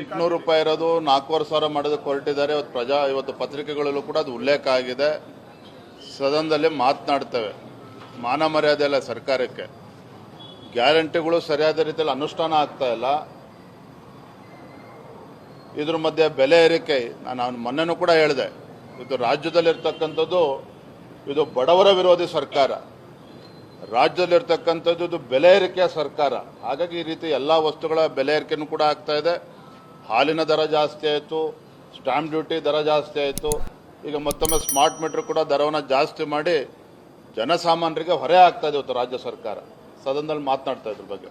ಎಂಟುನೂರು ರೂಪಾಯಿ ಇರೋದು, ನಾಲ್ಕೂವರೆ ಸಾವಿರ ಮಾಡೋದಕ್ಕೆ ಹೊರಟಿದ್ದಾರೆ ಇವತ್ತು ಪ್ರಜಾ, ಇವತ್ತು ಪತ್ರಿಕೆಗಳಲ್ಲೂ ಕೂಡ ಅದು ಉಲ್ಲೇಖ ಆಗಿದೆ. ಸದನದಲ್ಲಿ ಮಾತನಾಡ್ತೇವೆ. ಮಾನ ಮರ್ಯಾದೆ ಇಲ್ಲ ಸರ್ಕಾರಕ್ಕೆ. ಗ್ಯಾರಂಟಿಗಳು ಸರಿಯಾದ ರೀತಿಯಲ್ಲಿ ಅನುಷ್ಠಾನ ಆಗ್ತಾ ಇಲ್ಲ. ಇದ್ರ ಮಧ್ಯೆ ಬೆಲೆ ಏರಿಕೆ, ನಾನು ಅವನ ಮೊನ್ನೆನೂ ಕೂಡ ಹೇಳಿದೆ. ಇದು ರಾಜ್ಯದಲ್ಲಿರ್ತಕ್ಕಂಥದ್ದು, ಇದು ಬಡವರ ವಿರೋಧಿ ಸರ್ಕಾರ. ರಾಜ್ಯದಲ್ಲಿರ್ತಕ್ಕಂಥದ್ದು, ಇದು ಬೆಲೆ ಏರಿಕೆಯ ಸರ್ಕಾರ. ಹಾಗಾಗಿ ಈ ರೀತಿ ಎಲ್ಲ ವಸ್ತುಗಳ ಬೆಲೆ ಏರಿಕೆನೂ ಕೂಡ ಆಗ್ತಾ ಇದೆ. ಹಾಲಿನ ದರ ಜಾಸ್ತಿ ಆಯಿತು ಸ್ಟಾಂಪ್ ಡ್ಯೂಟಿ ದರ ಜಾಸ್ತಿ ಆಯಿತು. ಈಗ ಮತ್ತೊಮ್ಮೆ ಸ್ಮಾರ್ಟ್ ಮೀಟರ್ ಕೂಡ ದರವನ್ನು ಜಾಸ್ತಿ ಮಾಡಿ ಜನಸಾಮಾನ್ಯರಿಗೆ ಹೊರೆ ಆಗ್ತಾ ಇದೆ ಇವತ್ತು ರಾಜ್ಯ ಸರ್ಕಾರ. ಸದನದಲ್ಲಿ ಮಾತನಾಡ್ತಾ ಇದ್ರ ಬಗ್ಗೆ.